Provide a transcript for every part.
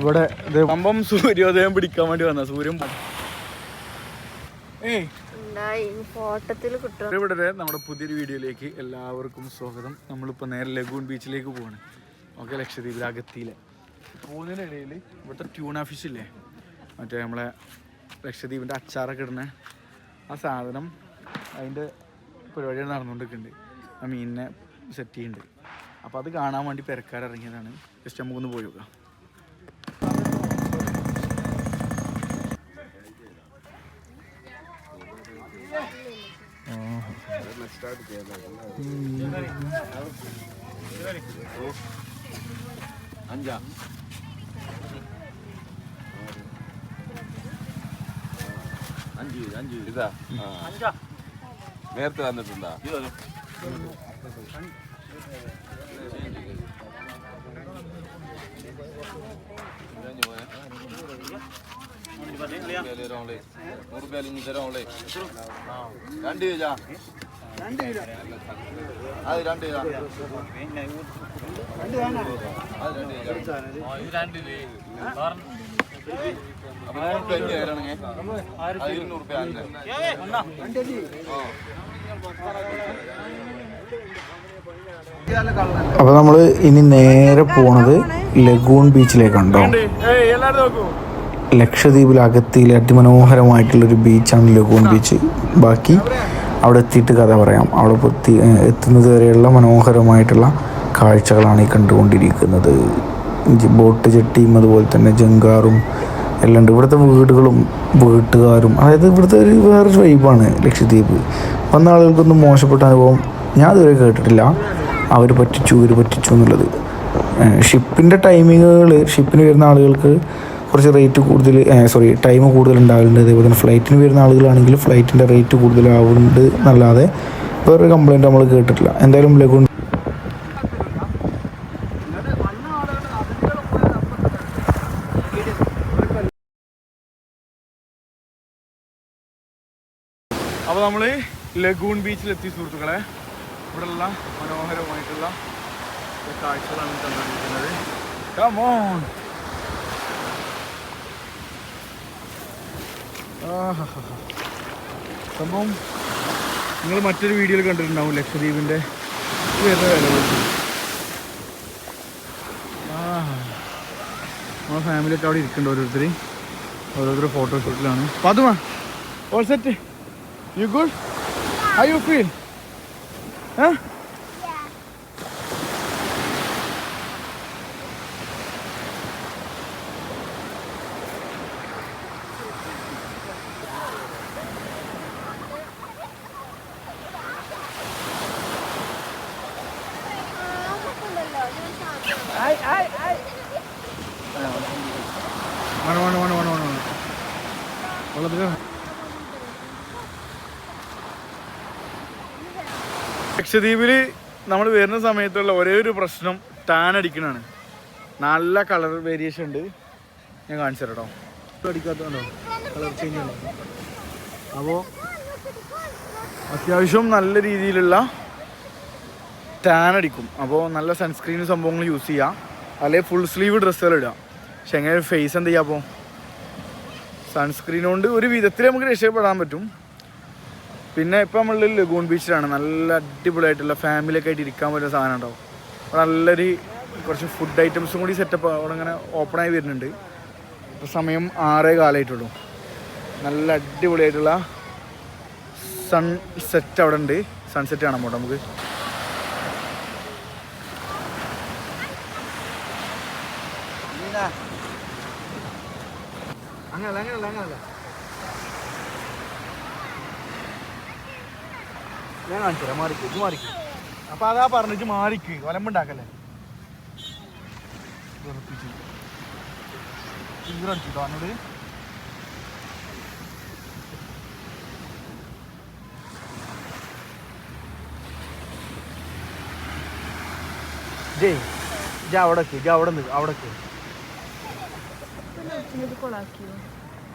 ഇവിടെ കമ്പം സൂര്യോദയം പിടിക്കാൻ വേണ്ടി വന്ന സൂര്യൻ ഇവിടെ നമ്മുടെ പുതിയൊരു വീഡിയോയിലേക്ക് എല്ലാവർക്കും സ്വാഗതം. നമ്മളിപ്പോൾ നേരെ ലഗൂൺ ബീച്ചിലേക്ക് പോവാണ്. ഓക്കെ ലക്ഷദ്വീപിൽ അകത്തിയിലെ പോകുന്നതിനിടയിൽ ഇവിടുത്തെ ട്യൂണ ഫിഷ് ഇല്ലേ? മറ്റേ നമ്മളെ ലക്ഷദ്വീപിന്റെ അച്ചാറൊക്കെ ഇടുന്ന ആ സാധനം അതിന്റെ പരിപാടികൾ നടന്നുകൊണ്ടിരിക്കുന്നുണ്ട്. ആ മീനിനെ സെറ്റ് ചെയ്യുന്നുണ്ട്. അപ്പോൾ അത് കാണാൻ വേണ്ടി പെരക്കാരിറങ്ങിയതാണ് ജസ്റ്റ് നമുക്കൊന്ന് പോയി നോക്കാം അഞ്ചാ അഞ്ച് അഞ്ച് ഇതാ നേരത്തെ വന്നിട്ടുണ്ടാ നൂറ് രൂപ. തരാമല്ലേ രണ്ട് കിലോ അത് രണ്ട് കിലോ അത് രണ്ട് കിലോ അപ്പൊ നൂറ് രൂപ അഞ്ച് തരണെങ്കിൽ അത് ഇരുന്നൂറ് രൂപ അഞ്ച് അപ്പോൾ നമ്മൾ ഇനി നേരെ പോണത് ലഗൂൺ ബീച്ചിലേക്കാണ് കേട്ടോ അകത്തിയിലെ അതിമനോഹരമായിട്ടുള്ളൊരു ബീച്ചാണ് ലഗൂൺ ബീച്ച്. ബാക്കി അവിടെ എത്തിയിട്ട് കഥ പറയാം. അവിടെ എത്തി എത്തുന്നത് വരെയുള്ള മനോഹരമായിട്ടുള്ള കാഴ്ചകളാണ് ഈ കണ്ടുകൊണ്ടിരിക്കുന്നത്. ബോട്ട് ജെട്ടിയും അതുപോലെ തന്നെ ജങ്കാറും എല്ലാം ഉണ്ട്. ഇവിടുത്തെ വീടുകളും വീട്ടുകാരും അതായത് ഇവിടുത്തെ ഒരു വേറൊരു വൈബാണ് ലക്ഷദ്വീപ്. വന്ന ആളുകൾക്കൊന്നും മോശപ്പെട്ട അനുഭവം ഞാൻ ഇതുവരെ കേട്ടിട്ടില്ല. അവർ പറ്റിച്ചു ഇവർ പറ്റിച്ചു എന്നുള്ളത്. ഷിപ്പിന്റെ ടൈമിങ്ങുകൾ ഷിപ്പിന് വരുന്ന ആളുകൾക്ക് കുറച്ച് റേറ്റ് കൂടുതൽ സോറി ടൈം കൂടുതൽ ഉണ്ടാകുന്നുണ്ട് അതേപോലെ തന്നെ ഫ്ലൈറ്റിന് വരുന്ന ആളുകളാണെങ്കിൽ ഫ്ലൈറ്റിന്റെ റേറ്റ് കൂടുതലാവുന്നുണ്ട് എന്നല്ലാതെ വേറൊരു കംപ്ലയിന്റ് നമ്മൾ കേട്ടിട്ടില്ല. എന്തായാലും ലഘു അപ്പോൾ നമ്മൾ ലഗൂൺ ബീച്ചിലെത്തി സുഹൃത്തുക്കളെ. ഇവിടെയുള്ള മനോഹരമായിട്ടുള്ള കാഴ്ചകളാണ് കണ്ടുപിടിക്കുന്നത്. കമോൺ സംഭവം നിങ്ങൾ മറ്റൊരു വീഡിയോയിൽ കണ്ടിട്ടുണ്ടാവും ലക്ഷദ്വീപിന്റെ വരുന്ന വില നമ്മളെ ഫാമിലിയൊക്കെ അവിടെ ഇരിക്കുന്നുണ്ട് ഓരോരുത്തർ ഓരോരുത്തർ ഫോട്ടോഷൂട്ടിലാണ് പതുമാ. All set you good I you feel? Huh? Yeah. Ay, ay, ay. Bueno, bueno, bueno, ലക്ഷദ്വീപിൽ നമ്മൾ വരുന്ന സമയത്തുള്ള ഒരേ ഒരു പ്രശ്നം ടാൻ അടിക്കണാണ്. നല്ല കളർ വേരിയേഷൻ ഉണ്ട്. ഞാൻ കാണിച്ചു തരാം കേട്ടോ അടിക്കാത്തതുണ്ടോ കളർ ചേഞ്ച് ഉണ്ടോ? അപ്പോൾ അത്യാവശ്യം നല്ല രീതിയിലുള്ള ടാൻ അടിക്കും. അപ്പോൾ നല്ല സൺസ്ക്രീൻ സംഭവങ്ങൾ യൂസ് ചെയ്യാം. അല്ലെങ്കിൽ ഫുൾ സ്ലീവ് ഡ്രസ്സുകൾ ഇടാം. പക്ഷെ എങ്ങനെ ഫേസ് എന്ത് ചെയ്യാം അപ്പോൾ സൺസ്ക്രീൻ കൊണ്ട് ഒരു വിധത്തിൽ നമുക്ക് രക്ഷപ്പെടാൻ പറ്റും. പിന്നെ ഇപ്പം നമ്മൾ ലഗൂൺ ബീച്ചിലാണ് നല്ല അടിപൊളിയായിട്ടുള്ള ഫാമിലിയൊക്കെ ആയിട്ട് ഇരിക്കാൻ പറ്റുന്ന സാധനം ഉണ്ടാവും നല്ലൊരു കുറച്ച് ഫുഡ് ഐറ്റംസും കൂടി സെറ്റപ്പ് അവിടെ ഇങ്ങനെ ആയി വരുന്നുണ്ട്. ഇപ്പോൾ സമയം ആറേ കാലമായിട്ടുള്ളൂ നല്ല അടിപൊളിയായിട്ടുള്ള സൺ സെറ്റ് അവിടെ ഉണ്ട്. സൺസെറ്റ് ആണ് പോട്ടെ നമുക്ക്. അങ്ങനല്ല അങ്ങനല്ല അങ്ങനല്ല. ഞാൻ കാണിച്ചു തരാം. മാറിക്ക് ഇത് മാറിക്ക്. അപ്പൊ അതാ പറഞ്ഞിട്ട് മാറിക്ക്. വലമ്പുണ്ടാക്കല്ലേ? അടിച്ചിട്ടോ എന്നോട് ജയ് ജ അവിടക്ക് ജ അവിടെ നിന്ന് അവിടക്ക്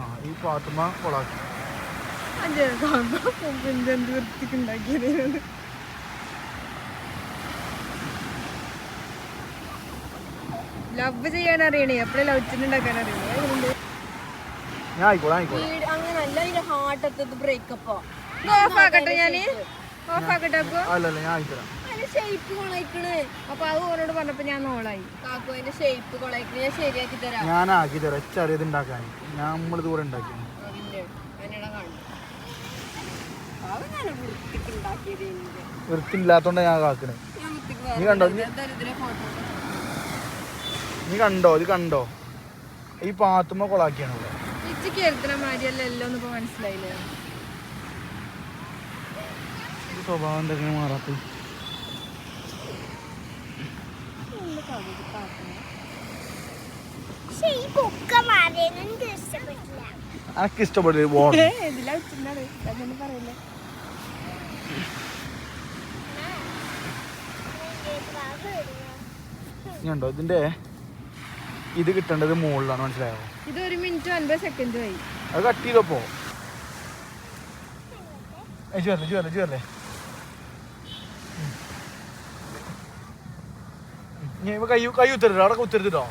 ആ ഈ പാത്തുമ്മ കൊളാക്കി. അഞ്ചേ കാണുമ്പോ എന്ത് വൃത്തിക്ക് ഉണ്ടാക്കിയത് ലവ് ചെയ്യാൻ അറിയണേ? അപ്പഴേ ലവ് ഉണ്ടാക്കാൻ അറിയണേ ഞാൻ അങ്ങനല്ല ഇതിന്റെ ഹാർട്ട് എത്തത് ബ്രേക്കപ്പോ ഓഫ് ആക്കട്ടെ ഞാൻ? ഓഫ് ആക്കട്ടെ അപ്പൊ? ഞാൻ അല്ല ഞാൻ അതിന്റെ ഷേപ്പ് കൊളയിക്കണ്. അപ്പൊ അത് പറഞ്ഞപ്പോ ഞാൻ നോളായി കാക്കു അതിന്റെ ഷേപ്പ് കൊളയിക്കണ്. ഞാൻ ശരിയാക്കി തരാം. ഞാൻ ആക്കി തരാം ചെറിയത് ഉണ്ടാക്കാൻ. നമ്മൾ ദൂരെ ഉണ്ടാക്കി അതിന്റെ അതിനെടാ കാണും എന്റെ ഞാൻ കാക്കണേ. നീ കണ്ടോ? നീ- കണ്ടോ? ഇത് കണ്ടോ? ഈ പാത്തുമ്മ കൊളാക്കിയാണ് ഇവിടെ. സ്വഭാവം എന്തൊക്കെയാണ് മാറാത്ത? എനിക്ക് ഇഷ്ടപ്പെട്ടില്ല. കണ്ടോ? ഇതിന്റെ ഇത് കിട്ടേണ്ടത് മുകളിലാണ് മനസ്സിലായോ? ഇത് ഒരു മിനിറ്റ് അൻപത് സെക്കൻഡ് ആയി. അത് കട്ട് ചെയ്തപ്പോ ചുവല്ലേ ചുവല്ലേ ചുവല്ലേ ഞാൻ കൈ കൈ ഉത്തരട്ടോ അവിടെ ഉത്തരത്തിട്ടോ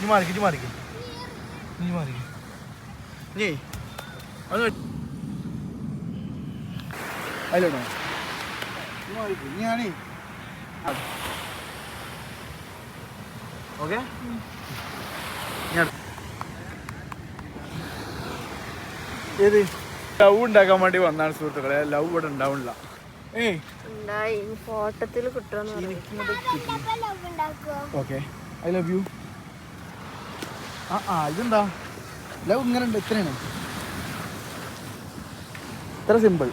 നീ മാറിക്കും നീ മാറിക്ക്. നീ മാറിക്ക്. നീ അത് അതിലോട്ടോ ഞാനേ ഓക്കെ? ഏത്? ലവ് ഉണ്ടാക്കാൻ വേണ്ടി വന്നാണ് സുഹൃത്തുക്കളെ. ലവ് ഇവിടെ ഓക്കെ. ഐ ലവ് യു ആ ആ ഇതെന്താ? ലവ് ഇങ്ങനെ ഉണ്ട്. ഇത്രയാണ്. ഇത്ര സിമ്പിൾ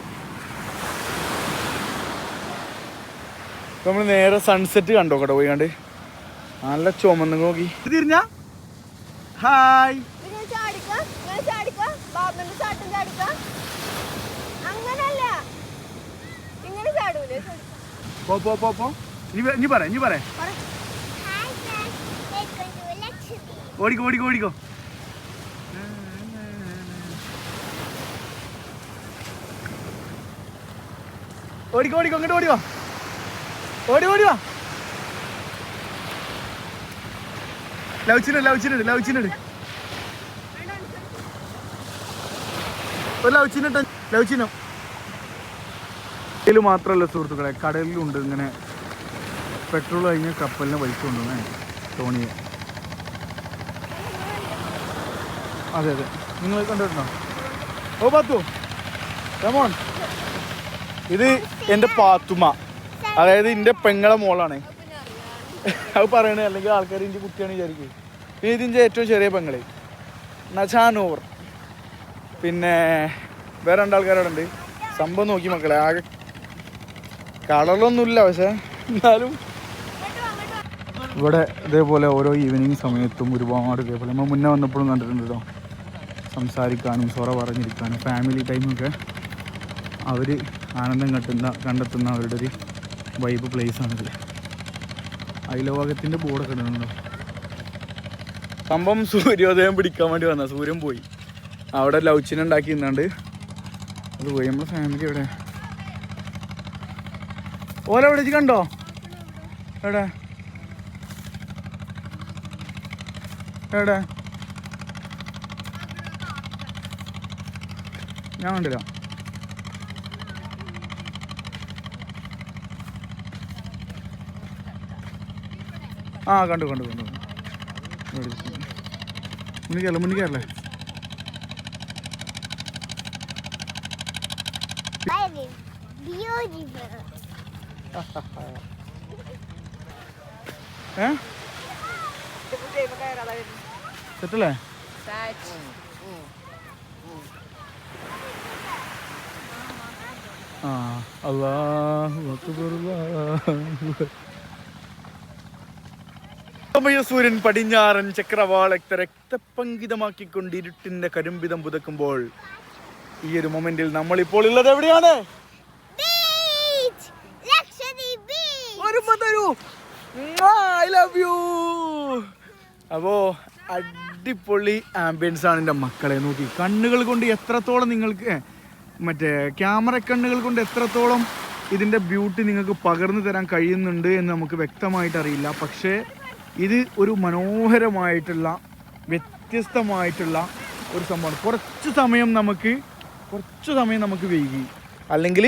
നമ്മൾ നേരെ സൺസെറ്റ് കണ്ടോ കേട്ടോ പോയി കണ്ട് നല്ല ചുമന്ന് നോക്കി. തിരിഞ്ഞ? ഹായ് പോ പോ പോ പോ. നീ പറ നീ പറ. ഓടിക്കോ ഓടിക്കോ അങ്ങോട്ട് ഓടിക്കോ. ഓടി ഓടി വാ. ലൗച്ചിനെ ലൗച്ചിനെ ലൗച്ചിനുണ്ട് ഒരു ലൗച്ചിനുണ്ട് ലൗച്ചിനം ഇതിൽ മാത്രമല്ല സുഹൃത്തുക്കളെ കടലിലുണ്ട് ഇങ്ങനെ പെട്രോൾ കഴിഞ്ഞ കപ്പലിനെ വലിച്ചുകൊണ്ടുവന്നേ തോണിയെ അതെ അതെ. നിങ്ങൾ കണ്ടിട്ടുണ്ടോ? ഓ പാത്തു. കമോൺ ഇത് എന്റെ പാത്തുമ്മ. അതായത് എന്റെ പെങ്ങളെ മോളാണ്. അത് പറയണേ അല്ലെങ്കിൽ ആൾക്കാർ ഇഞ്ചി കുട്ടിയാണ് വിചാരിക്കും പിന്നെ ഇതിന്റെ ഏറ്റവും ചെറിയ പെങ്ങളെ. നജാനൂർ. പിന്നെ വേറെ രണ്ടാൾക്കാരവിടെ ഉണ്ട്. സംഭവം നോക്കി മക്കളെ ആകെ കളറൊന്നുമില്ല പക്ഷേ എന്നാലും ഇവിടെ ഇതേപോലെ ഓരോ ഈവനിങ് സമയത്തും ഒരുപാട് ഇതേപോലെ. നമ്മൾ മുന്നേ വന്നപ്പോഴും കണ്ടിട്ടുണ്ട് കേട്ടോ സംസാരിക്കാനും സൊറ പറഞ്ഞിരിക്കാനും ഫാമിലി ടൈമൊക്കെ അവർ ആനന്ദം കട്ടുന്ന കണ്ടെത്തുന്ന അവരുടെ ഒരു വൈബ് പ്ലേസ് ആണിത് അയലോകത്തിന്റെ ബോർഡൊക്കെ ഇടുന്നുണ്ടോ സംഭവം സൂര്യോദയം പിടിക്കാൻ വേണ്ടി വന്ന. സൂര്യൻ പോയി. അവിടെ ലൗച്ചിനെ ഉണ്ടാക്കി നിന്നാണ്ട്. അത് പോയി. നമ്മുടെ ഫാമിലി എവിടെ? ഓല വിളിച്ച് കണ്ടോ? എവിടെ? എവിടെ? ഞാൻ കണ്ടില്ല. ആ കണ്ടു കണ്ടു കണ്ടു. കയറല്ലേ ബ്യൂട്ടിഫുൾ ഏ? സെറ്റല്ലേ? ആ അല്ലാഹു അക്ബർ അല്ലാഹു അക്ബർ. സൂര്യൻ പടിഞ്ഞാറൻ ചക്രവാളക്ത രക്തപങ്കിതമാക്കിക്കൊണ്ട് ഇരുട്ടിന്റെ കരിമ്പിതം പുതക്കുമ്പോൾ ഈ ഒരു മൊമെന്റിൽ നമ്മൾ ഇപ്പോൾ ഉള്ളത് എവിടെയാണ്? ഐ ലവ് യു അപ്പോ അടിപൊളി ആംബിയൻസ് ആണ് എന്റെ മക്കളെ. നോക്കി കണ്ണുകൾ കൊണ്ട് എത്രത്തോളം നിങ്ങൾക്ക് മറ്റേ ക്യാമറ കണ്ണുകൾ കൊണ്ട് എത്രത്തോളം ഇതിന്റെ ബ്യൂട്ടി നിങ്ങൾക്ക് പകർന്നു തരാൻ കഴിയുന്നുണ്ട് എന്ന് നമുക്ക് വ്യക്തമായിട്ട് അറിയില്ല. പക്ഷേ ഇത് ഒരു മനോഹരമായിട്ടുള്ള വ്യത്യസ്തമായിട്ടുള്ള ഒരു സംഭവമാണ്. കുറച്ച് സമയം നമുക്ക് കുറച്ച് സമയം നമുക്ക് വൈകി. അല്ലെങ്കിൽ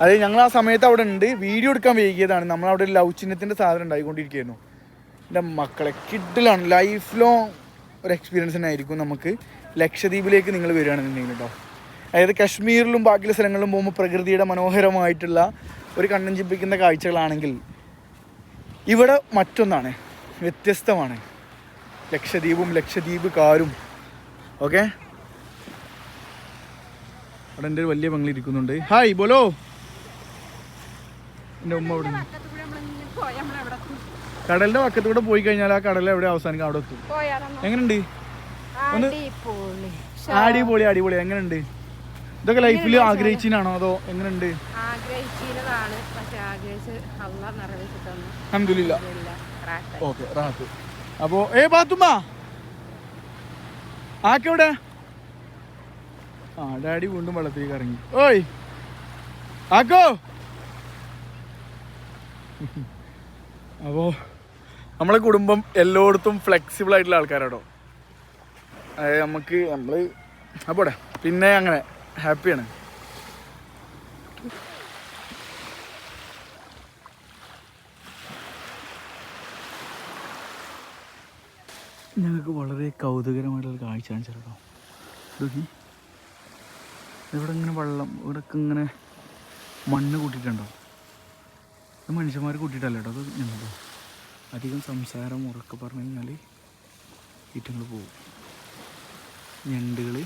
അത് ഞങ്ങൾ ആ സമയത്ത് അവിടെ ഉണ്ട് വീഡിയോ എടുക്കാൻ വൈകിയതാണ്. നമ്മളവിടെ ലവ് ചിഹ്നത്തിന്റെ സാധനം ഉണ്ടായിക്കൊണ്ടിരിക്കുകയായിരുന്നു. എന്റെ മക്കളെ കിഡിലാണ്. ലൈഫ് ലോങ് ഒരു എക്സ്പീരിയൻസ് തന്നെ ആയിരിക്കും നമുക്ക് ലക്ഷദ്വീപിലേക്ക് നിങ്ങൾ വരികയാണെന്നുണ്ടെങ്കിൽ കേട്ടോ. അതായത് കശ്മീരിലും ബാക്കിയുള്ള സ്ഥലങ്ങളിലും പോകുമ്പോൾ പ്രകൃതിയുടെ മനോഹരമായിട്ടുള്ള ഒരു കണ്ണഞ്ചിപ്പിക്കുന്ന കാഴ്ചകളാണെങ്കിൽ ഇവിടെ മറ്റൊന്നാണ്. വ്യത്യസ്തമാണ്. ലക്ഷദ്വീപും ലക്ഷദ്വീപ് കാരും ഓക്കെ? അവിടെ എന്റെ ഒരു വലിയ ബംഗ്ലി ഇരിക്കുന്നുണ്ട്. ഹായ് ബോലോ. എന്റെ ഉമ്മ അവിടെ കടലിന്റെ പക്കത്തൂടെ പോയി കഴിഞ്ഞാൽ ആ കടൽ എവിടെ അവസാനിക്കും? അവിടെ എത്തും. എങ്ങനെയുണ്ട്? ഒന്ന് അടിപൊളി. അടിപൊളി എങ്ങനെയുണ്ട്? ഇതൊക്കെ ലൈഫിൽ ആഗ്രഹിച്ചിനാണോ? അതോ എങ്ങനെയുണ്ട്? അഹമ്മദില്ല. ഓക്കെ റാത്ത് അപ്പോ ഏ ആക്കെവിടെ? ആ ഡാഡി വീണ്ടും വെള്ളത്തിലേക്ക് ഇറങ്ങി. ഓയ് ആക്കോ? അപ്പോ നമ്മളെ കുടുംബം എല്ലായിടത്തും ഫ്ലെക്സിബിൾ ആയിട്ടുള്ള ആൾക്കാരാട്ടോ. നമുക്ക് നമ്മൾ അപ്പോടെ പിന്നെ അങ്ങനെ ഹാപ്പിയാണ് ഞങ്ങൾക്ക് വളരെ കൗതുകരമായിട്ടുള്ള കാഴ്ച ചേട്ടോ കേട്ടോ ഇവിടെ ഇങ്ങനെ വെള്ളം ഇവിടെ ഇങ്ങനെ മണ്ണ് കൂട്ടിയിട്ടുണ്ടോ? ഇത് മനുഷ്യന്മാർ കൂട്ടിയിട്ടല്ല കേട്ടോ അത് ഞങ്ങൾ അധികം സംസാരം ഉറക്കെ പറഞ്ഞു കഴിഞ്ഞാൽ ഈറ്റങ്ങൾ പോകും. ഞണ്ടുകൾ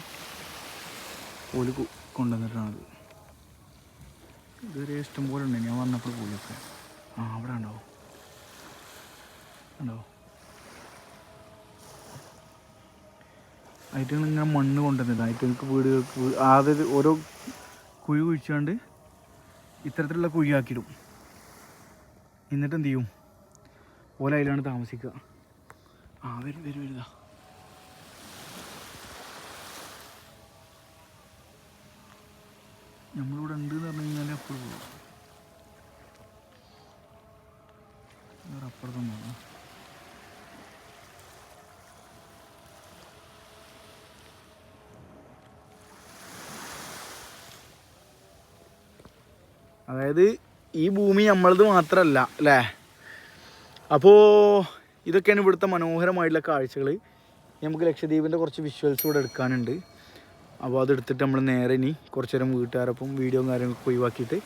പോലെ കൊണ്ടുവന്നിട്ടാണത്. ഇതുവരെ ഇഷ്ടം പോലെ ഉണ്ട് ഞാൻ വന്നപ്പോൾ പോയൊക്കെ ആ അവിടെ ഉണ്ടാവും ഉണ്ടോ? ആയിട്ടുകൾ ഇങ്ങനെ മണ്ണ് കൊണ്ടുവന്നത്. ആയിട്ടുകൾക്ക് വീടുകൾക്ക് ആദ്യം ഓരോ കുഴി കുഴിച്ചുകൊണ്ട് ഇത്തരത്തിലുള്ള കുഴിയാക്കിയിടും. എന്നിട്ട് എന്ത് ചെയ്യും? ഓല അതിലാണ് താമസിക്കുക. ആ വരും വരും വരുതാ നമ്മളിവിടെ ഉണ്ട് എന്ന് പറഞ്ഞു കഴിഞ്ഞാൽ അപ്പോൾ പോകും വേറെ അപ്പുറത്തൊന്നും അതായത് ഈ ഭൂമി നമ്മളത് മാത്രമല്ല അല്ലേ? അപ്പോൾ ഇതൊക്കെയാണ് ഇവിടുത്തെ മനോഹരമായിട്ടുള്ള കാഴ്ചകൾ നമുക്ക് ലക്ഷദ്വീപിന്റെ കുറച്ച് വിഷ്വൽസ് കൂടെ എടുക്കാനുണ്ട്. അപ്പോൾ അതെടുത്തിട്ട് നമ്മൾ നേരെ ഇനി കുറച്ച് നേരം വീട്ടുകാരൊപ്പം വീഡിയോയും കാര്യങ്ങളൊക്കെ ഒഴിവാക്കിയിട്ട്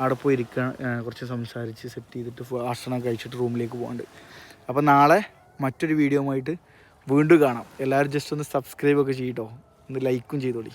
അവിടെ പോയി ഇരിക്കാൻ കുറച്ച് സംസാരിച്ച് സെറ്റ് ചെയ്തിട്ട് ഭക്ഷണം കഴിച്ചിട്ട് റൂമിലേക്ക് പോകാണ്ട് അപ്പോൾ നാളെ മറ്റൊരു വീഡിയോ ആയിട്ട് വീണ്ടും കാണാം. എല്ലാവരും ജസ്റ്റ് ഒന്ന് സബ്സ്ക്രൈബ് ഒക്കെ ചെയ്യട്ടോ ഒന്ന് ലൈക്കും ചെയ്തോളി.